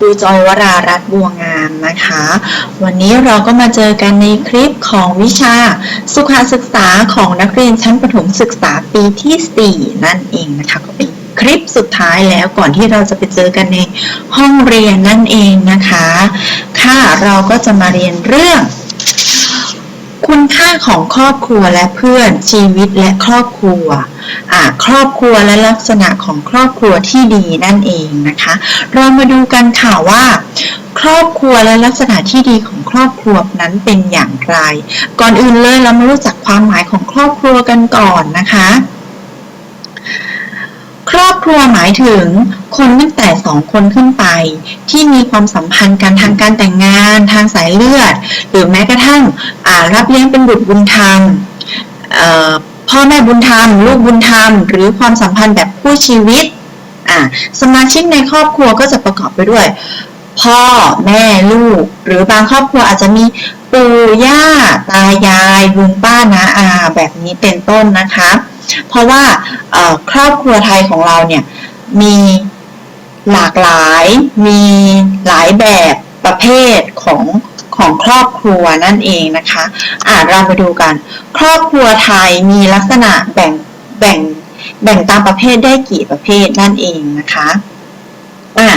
ครูจอยวรารัตน์บัวงามนะคะ วันนี้เราก็มาเจอกันในคลิปของวิชาสุขศึกษาของนักเรียนชั้นประถมศึกษาปีที่ 4 นั่นเองนะคะก็เป็นคลิปสุดท้ายแล้วก่อนที่เราจะไปเจอกันในห้องเรียนนั่นเองนะคะ ค่ะเราก็จะมาเรียนเรื่อง คุณค่าของครอบครัวและเพื่อนชีวิตและครอบครัวอ่าครอบครัวและลักษณะของครอบครัวที่ดีนั่นเองนะคะ เรามาดูกันค่ะว่า ครอบครัวและลักษณะที่ดีของครอบครัวนั้นเป็นอย่างไร ก่อนอื่นเลยเรามารู้จักความหมายของครอบครัวกันก่อนนะคะ ครอบครัวหมายถึง คนตั้งแต่สองคนขึ้นไป ที่มีความสัมพันธ์กันทางการแต่งงาน ทางสายเลือด หรือแม้กระทั่งรับเลี้ยงเป็นบุตรบุญธรรมพ่อแม่บุญธรรม ลูกบุญธรรม หรือความสัมพันธ์แบบคู่ชีวิตสมาชิกในครอบครัวก็จะประกอบไปด้วย พ่อแม่ลูก หรือบางครอบครัวอาจจะมีปู่ย่า ตายายลุงป้าน้าอาแบบนี้เป็นต้นนะคะ เพราะว่าครอบครัวไทยของเราเนี่ยมีหลากหลายมีหลายแบบประเภทของของครอบครัวนั่นเองนะคะอ่าเรามาดูกัน ครอบครัวไทยมีลักษณะแบ่งแบ่งแบ่งตามประเภทได้กี่ประเภทนั่นเองนะคะอ่า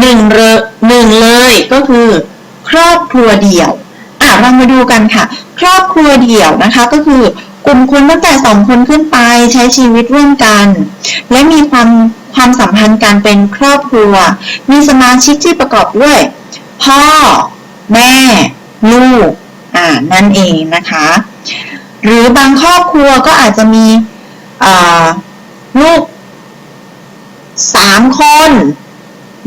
หนึ่งเลยหนึ่งเลยก็คือ ครอบครัวเดี่ยวอะเรามาดูกันค่ะ ครอบครัวเดี่ยวนะคะก็คือ กลุ่มคนตั้งแต่สองคนขึ้นไปใช้ชีวิตร่วมกัน และมีความความสัมพันธ์การเป็นครอบครัว มีสมาชิกที่ประกอบด้วย พ่อ แม่ ลูก อ่า นั่นเองนะคะ หรือบางครอบครัวก็อาจจะมีลูกสามคน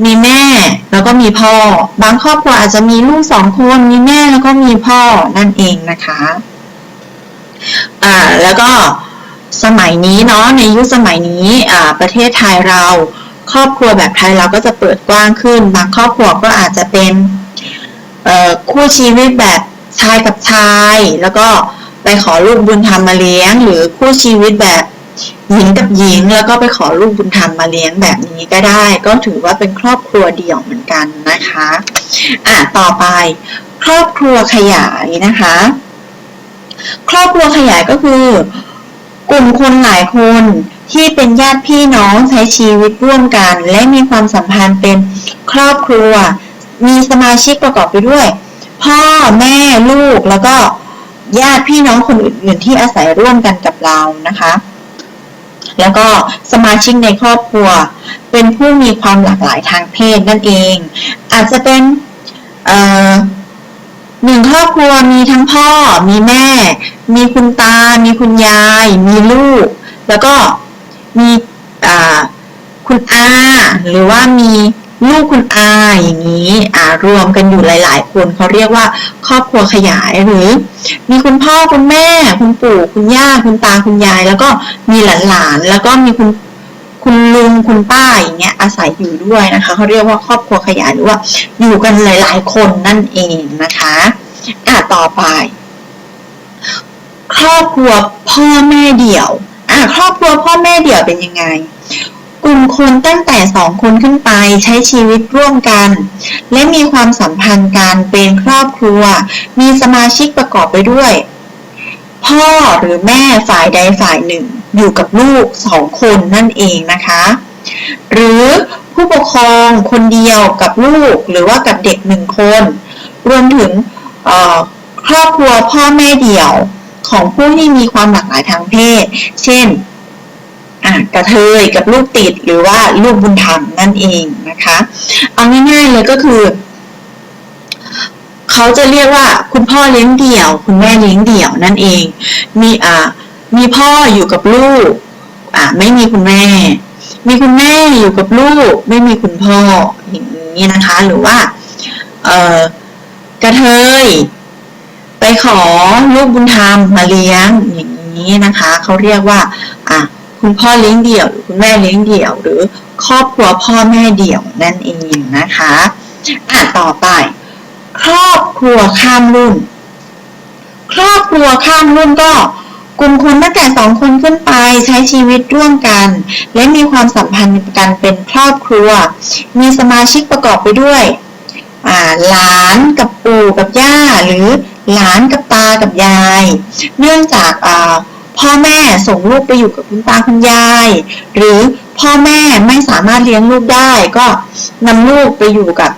มีแม่ แล้วก็มีพ่อ บางครอบครัวอาจจะมีลูกสองคน มีแม่แล้วก็มีพ่อนั่นเองนะคะ อ่าแล้วก็สมัยนี้เนาะในยุคสมัยนี้อ่าประเทศไทยเรา ครอบครัวแบบไทยเราก็จะเปิดกว้างขึ้น บางครอบครัวก็อาจจะเป็นเอ่อคู่ชีวิตแบบชายกับชาย แล้วก็ไปขอลูกบุญธรรมมาเลี้ยง หรือคู่ชีวิตแบบหญิงกับหญิง แล้วก็ไปขอลูกบุญธรรมมาเลี้ยงแบบนี้ก็ได้ ก็ถือว่าเป็นครอบครัวเดี่ยวเหมือนกันนะคะ อะต่อไป ครอบครัวขยายนะคะ ครอบครัวขยายก็คือ กลุ่มคนหลายคนที่เป็นญาติพี่น้องใช้ชีวิตร่วมกัน และมีความสัมพันธ์เป็นครอบครัว มีสมาชิกประกอบไปด้วย พ่อแม่ลูกแล้วก็ญาติพี่น้องคนอื่นๆที่อาศัยร่วมกันกับเรานะคะ แล้วก็สมาชิกในครอบครัว เป็นผู้มีความหลากหลายทางเพศนั่นเอง อาจจะเป็นเอ่อ หนึ่งครอบครัวมีทั้งพ่อ มีแม่ มีคุณตา มีคุณยาย มีลูก แล้วก็มีคุณอา หรือว่ามีลูกคุณอาอย่างนี้อ่ารวมกันอยู่หลาย ๆ คนเขาเรียกว่า ครอบครัวขยายหรือ มีคุณพ่อคุณแม่ คุณปู่คุณย่าคุณตาคุณยาย แล้วก็มีหลานๆแล้วก็มีคุณ คุณลุงคุณป้าอย่างเงี้ยอาศัยอยู่ด้วยนะคะเขาเรียกว่าครอบครัวขยายหรือว่า อยู่กันหลาย ๆ คนนั่นเองนะคะอะต่อไป ครอบครัวพ่อแม่เดี่ยวอะครอบครัวพ่อแม่เดี่ยวเป็นยังไง กลุ่มคนตั้งแต่สองคนขึ้นไปใช้ชีวิตร่วมกัน และมีความสัมพันธ์กันเป็นครอบครัว มีสมาชิกประกอบไปด้วย พ่อหรือแม่ฝ่ายใดฝ่ายหนึ่ง อยู่กับลูกสองคนนั่นเองนะคะ หรือผู้ปกครองคนเดียวกับลูกหรือว่ากับเด็กหนึ่งคน รวมถึงครอบครัวพ่อแม่เดี่ยวของผู้ที่มีความหลากหลายทางเพศ เช่นกระเทยกับลูกติดหรือว่าลูกบุญธรรมนั่นเองนะคะ เอาง่ายๆเลยก็คือเขาจะเรียกว่าคุณพ่อเลี้ยงเดี่ยว คุณแม่เลี้ยงเดี่ยวนั่นเอง มีอ่า มีพ่ออยู่กับลูก อ่าไม่มีคุณแม่ มีคุณแม่อยู่กับลูก ไม่มีคุณพ่ออย่างนี้นะคะ หรือว่า เออกระเทย ไปขอลูกบุญธรรมมาเลี้ยงอย่างนี้นะคะเขาเรียกว่า อะคุณพ่อเลี้ยงเดี่ยวหรือคุณแม่เลี้ยงเดี่ยว หรือครอบครัวพ่อแม่เดี่ยวนั่นเองนะคะอะต่อไป ครอบครัวข้ามรุ่น ครอบครัวข้ามรุ่นก็ กลุ่มคนตั้งแต่สองคนขึ้นไปใช้ชีวิตร่วมกัน และมีความสัมพันธ์กันเป็นครอบครัว มีสมาชิกประกอบไปด้วยหลานกับปู่กับย่า หรือหลานกับตากับยาย เนื่องจากพ่อแม่ส่งลูกไปอยู่กับคุณตาคุณยาย หรือพ่อแม่ไม่สามารถเลี้ยงลูกได้ ก็นำลูกไปอยู่กับ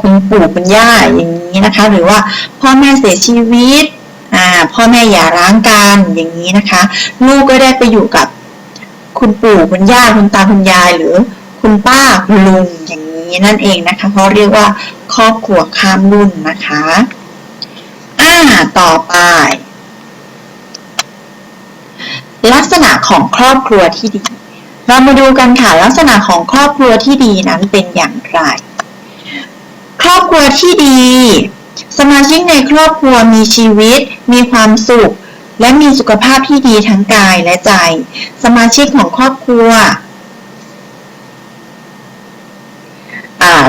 คุณปู่คุณย่าอย่างนี้นะคะ หรือว่าพ่อแม่เสียชีวิต พ่อแม่หย่าร้างกันอย่างนี้นะคะ ลูกก็ได้ไปอยู่กับคุณปู่คุณย่าคุณตาคุณยายหรือคุณป้าคุณลุงอย่างนี้นั่นเองนะคะเขาเรียกว่าครอบครัวข้ามรุ่นนะคะอ่าต่อไป ลักษณะของครอบครัวที่ดี เรามาดูกันค่ะลักษณะของครอบครัวที่ดีนั้นเป็นอย่างไร ครอบครัวที่ดี สมาชิกในครอบครัวมีชีวิต มีความสุข และมีสุขภาพที่ดีทั้งกายและใจ สมาชิกของครอบครัว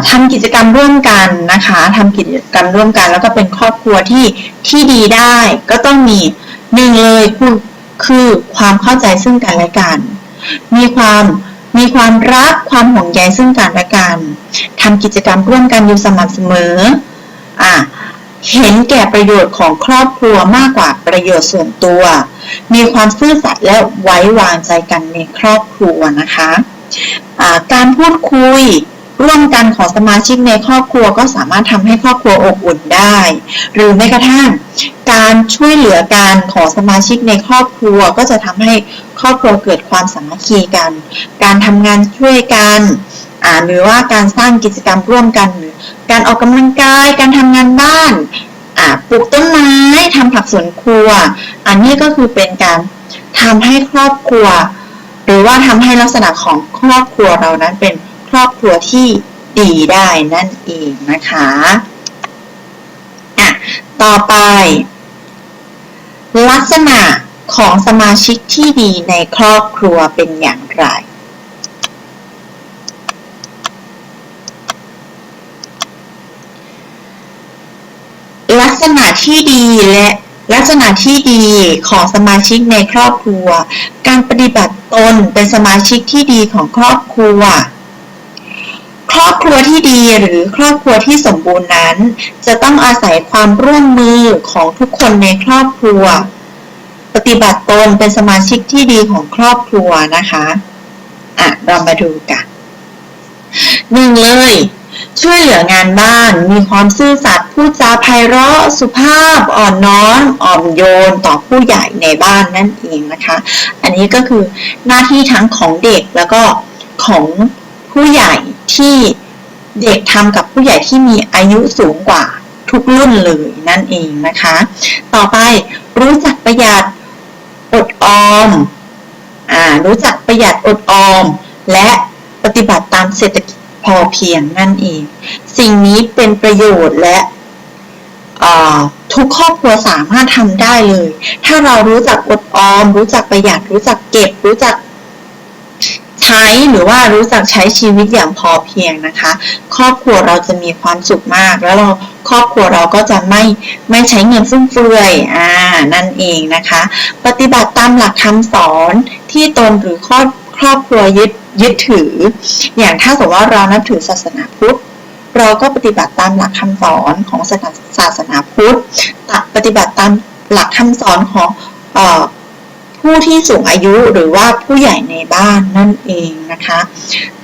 ทำกิจกรรมร่วมกันนะคะทำกิจกรรมร่วมกันแล้วก็เป็นครอบครัวที่ที่ดีได้ ก็ต้องมีหนึ่งเลยคือคือความเข้าใจซึ่งกันและกัน มีความมีความรักความห่วงใยซึ่งกันและกันทำกิจกรรมร่วมกันอยู่สม่ำเสมอ อะเห็นแก่ประโยชน์ของครอบครัวมากกว่าประโยชน์ส่วนตัว มีความซื่อสัตย์และไว้วางใจกันในครอบครัวนะคะะการพูดคุยร่วมกันของสมาชิกในครอบครัวก็สามารถทำให้ครอบครัวอบอุ่นได้ หรือแม้กระทั่งการช่วยเหลือกันของสมาชิกในครอบครัวก็จะทำให้ครอบครัวเกิดความสามัคคีกัน การทำงานช่วยกันหรือว่าการสร้างกิจกรรมร่วมกันหร การออกกำลังกาย การทำงานบ้านปลูกต้นไม้ทำผักสวนครัว อันนี้ก็คือเป็นการทำให้ครอบครัว หรือว่าทำให้ลักษณะของครอบครัวเรานั้นเป็นครอบครัวที่ดีได้นั่นเองนะคะอะต่อไป ลักษณะของสมาชิกที่ดีในครอบครัวเป็นอย่างไร ลักษณะ ที่ดีและลักษณะที่ดีของสมาชิกในครอบครัว การปฏิบัติตนเป็นสมาชิกที่ดีของครอบครัว ครอบครัวที่ดีหรือครอบครัวที่สมบูรณ์นั้น จะต้องอาศัยความร่วมมือของทุกคนในครอบครัว ปฏิบัติตนเป็นสมาชิกที่ดีของครอบครัวนะคะ อะ เรามาดูกันหนึ่งเลย ช่วยเหลืองานบ้าน มีความซื่อสัตย์พูดจาไพเราะสุภาพอ่อนน้อมอ่อมโยนต่อผู้ใหญ่ในบ้านนั่นเองนะคะ อันนี้ก็คือหน้าที่ทั้งของเด็กแล้วก็ของผู้ใหญ่ที่เด็กทำกับผู้ใหญ่ที่มีอายุสูงกว่าทุกรุ่นเลยนั่นเองนะคะ ต่อไปรู้จักประหยัดอดออมอ่ารู้จักประหยัดอดออม และปฏิบัติตามเศรษฐกิจ พอเพียงนั่นเอง สิ่งนี้เป็นประโยชน์และทุกครอบครัวสามารถทำได้เลย ถ้าเรารู้จักอดออม รู้จักประหยัด รู้จักเก็บ รู้จักใช้หรือว่ารู้จักใช้ชีวิตอย่างพอเพียงนะคะ ครอบครัวเราจะมีความสุขมาก แล้วเราครอบครัวเราก็จะไม่ไม่ใช้เงินฟุ่มเฟือยอ่านั่นเองนะคะ ปฏิบัติตามหลักคำสอนที่ตนหรือครอบ ครอบครัวยึดยึดถือ อย่างถ้าสมมติว่าเรานับถือศาสนาพุทธเราก็ปฏิบัติตามหลักคำสอนของศาสนาพุทธปฏิบัติตามหลักคำสอนของผู้ที่สูงอายุหรือว่าผู้ใหญ่ในบ้านนั่นเองนะคะ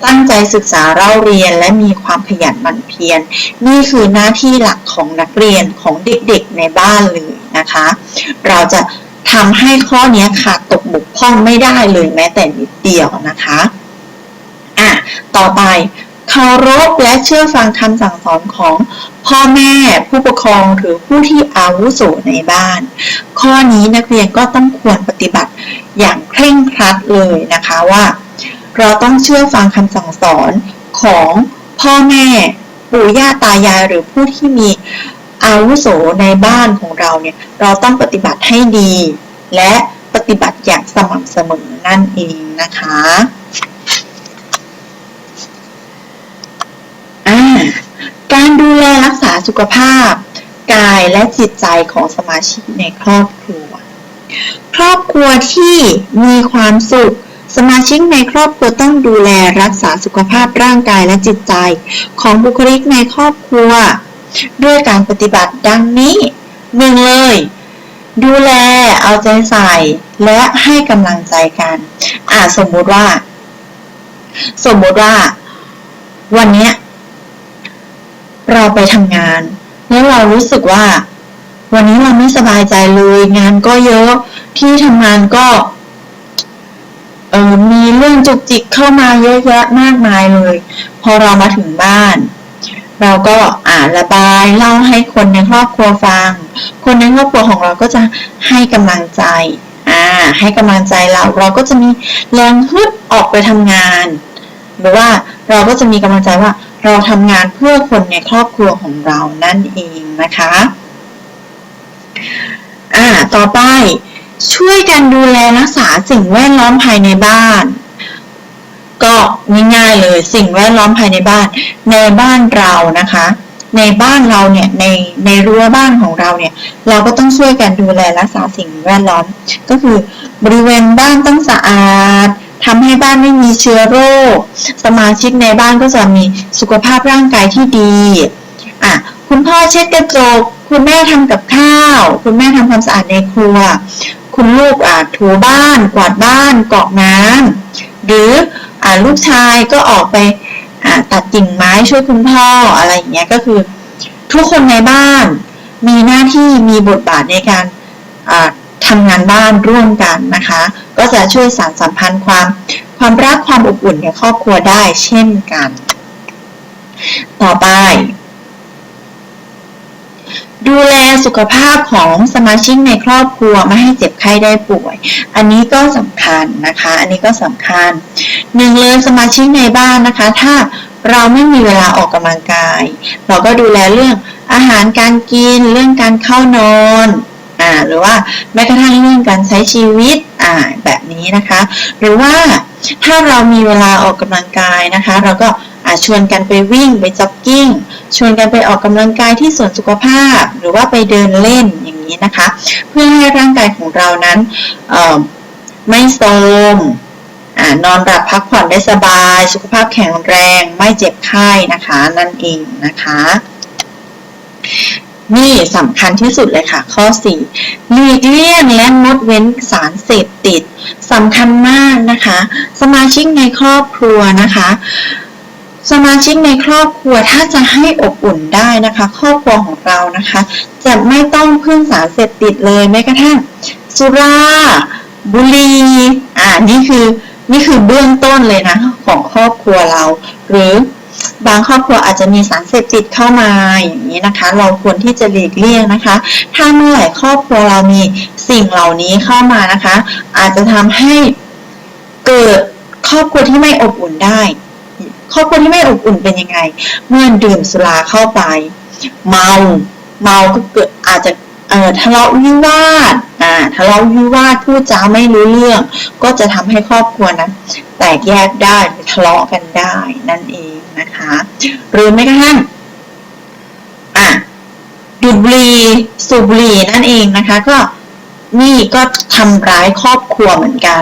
ตั้งใจศึกษาเล่าเรียนและมีความขยันหมั่นเพียรนี่คือหน้าที่หลักของนักเรียนของเด็กๆในบ้านเลยนะคะ เราจะ ทำให้ข้อนี้ขาดตกบกพร่องไม่ได้เลยแม้แต่นิดเดียวนะคะอะต่อไปเคารพและเชื่อฟังคำสั่งสอนของพ่อแม่ผู้ปกครองหรือผู้ที่อาวุโสในบ้าน ข้อนี้นักเรียนก็ต้องควรปฏิบัติอย่างเคร่งครัดเลยนะคะว่า เราต้องเชื่อฟังคำสั่งสอนของพ่อแม่ปู่ย่าตายายหรือผู้ที่มี อาวุโสในบ้านของเราเนี่ยเราต้องปฏิบัติให้ดี และปฏิบัติอย่างสม่ำเสมอนั่นเองนะคะการดูแลรักษาสุขภาพ กายและจิตใจของสมาชิกในครอบครัว ครอบครัวที่มีความสุขสมาชิกในครอบครัวต้องดูแลรักษาสุขภาพร่างกายและจิตใจ ของบุคลิกในครอบครัว ด้วยการปฏิบัติดังนี้หนึ่งเลย ดูแลเอาใจใส่และให้กำลังใจกัน อ่าสมมุติว่า สมมุติว่า วันเนี้ยเราไปทำงาน แล้วเรารู้สึกว่า วันนี้เราไม่สบายใจเลย งานก็เยอะที่ทำงานก็เออมีเรื่องจุกจิกเข้ามาเยอะแยะมากมายเลย พอเรามาถึงบ้าน เราก็อ่านระบายเล่าให้คนในครอบครัวฟัง คนในครอบครัวของเราก็จะให้กำลังใจอ่าให้กำลังใจเราเราก็จะมีแรงฮึดออกไปทำงาน หรือว่าเราก็จะมีกำลังใจว่าเราทำงานเพื่อคนในครอบครัวของเรานั่นเองนะคะอ่าต่อไปช่วยกันดูแลรักษาสิ่งแวดล้อมภายในบ้าน ก็ง่ายๆเลยสิ่งแวดล้อมภายในบ้าน ในบ้านเรานะคะ ในบ้านเราเนี่ยในในรั้วบ้านของเราเนี่ย เราก็ต้องช่วยกันดูแลรักษาสิ่งแวดล้อม ก็คือบริเวณบ้านต้องสะอาดทำให้บ้านไม่มีเชื้อโรค สมาชิกในบ้านก็จะมีสุขภาพร่างกายที่ดีอะคุณพ่อเช็ดกระจก คุณแม่ทำกับข้าว คุณแม่ทำความสะอาดในครัว คุณลูกอะถูบ้าน กวาดบ้านกรอกน้ำหรือ ลูกชายก็ออกไปตัดกิ่งไม้ช่วยคุณพ่ออะไรอย่างเงี้ยก็คือ ทุกคนในบ้านมีหน้าที่มีบทบาทในการอ่าทำงานบ้านร่วมกันนะคะ ก็จะช่วยสานสัมพันธ์ความความรักความอบอุ่นในครอบครัวได้เช่นกัน ต่อไป ดูแลสุขภาพของสมาชิกในครอบครัวไม่ให้เจ็บไข้ได้ป่วย อันนี้ก็สำคัญนะคะ อันนี้ก็สำคัญหนึ่งเลยสมาชิกในบ้านนะคะ ถ้าเราไม่มีเวลาออกกำลังกาย เราก็ดูแลเรื่องอาหารการกิน เรื่องการเข้านอนอ่าหรือว่าแม้กระทั่งเรื่องการใช้ชีวิตอ่าแบบนี้นะคะ หรือว่าถ้าเรามีเวลาออกกำลังกายนะคะ เราก็ อาชวนกันไปวิ่งไปจ็อกกิ้ง ชวนกันไปออกกำลังกายที่สวนสุขภาพ หรือว่าไปเดินเล่นอย่างนี้นะคะ เพื่อให้ร่างกายของเรานั้นไม่โทรมนอนหลับพักผ่อนได้สบาย สุขภาพแข็งแรงไม่เจ็บไข้นะคะ นั่นเองนะคะ นี่สำคัญที่สุดเลยค่ะ ข้อ 4 หลีกเลี่ยงและงดเว้นสารเสพติดสำคัญมากนะคะ สมาชิกในครอบครัวนะคะ สมาชิกในครอบครัวถ้าจะให้อบอุ่นได้นะคะ ครอบครัวของเรานะคะ จะไม่ต้องพึ่งสารเสพติดเลยแม้กระทั่งสุราบุหรี่อ่านี่คือนี่คือเบื้องต้นเลยนะของครอบครัวเรา หรือบางครอบครัวอาจจะมีสารเสพติดเข้ามาอย่างนี้นะคะ เราควรที่จะหลีกเลี่ยงนะคะ ถ้าเมื่อไหร่ครอบครัวเรามีสิ่งเหล่านี้เข้ามานะคะ อาจจะทำให้เกิดครอบครัวที่ไม่อบอุ่นได้ ครอบครัวที่ไม่อบอุ่นเป็นยังไง เมื่อดื่มสุราเข้าไป เมาเมาก็เกิดอาจจะเอ่อทะเลาะวิวาทอ่าทะเลาะวิวาทพูดจาไม่รู้เรื่อง ก็จะทำให้ครอบครัวนั้น แตกแยกได้ทะเลาะกันได้นั่นเองนะคะ หรือไม่กระทั่งอะดูดบุหรี่สูบบุหรี่นั่นเองนะคะ ก็ นี่ก็ทำร้ายครอบครัวเหมือนกัน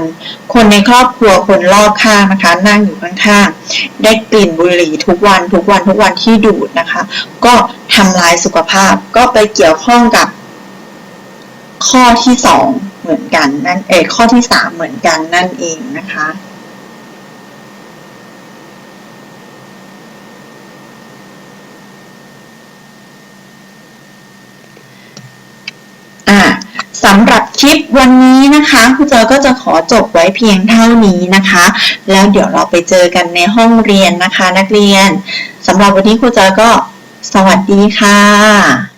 คนในครอบครัวคนรอบข้างนะคะ นั่งอยู่ข้างๆ ได้กลิ่นบุหรี่ทุกวันทุกวันทุกวันที่ดูดนะคะ ก็ทำลายสุขภาพ ก็ไปเกี่ยวข้องกับ ข้อที่สองเหมือนกันนั่นเออข้อที่สามเหมือนกันนั่นเองนะคะ อ่า สำหรับคลิปวันนี้นะคะครูเจอก็จะขอจบไว้เพียงเท่านี้นะคะ แล้วเดี๋ยวเราไปเจอกันในห้องเรียนนะคะ นักเรียนสำหรับวันนี้ครูเจอก็สวัสดีค่ะ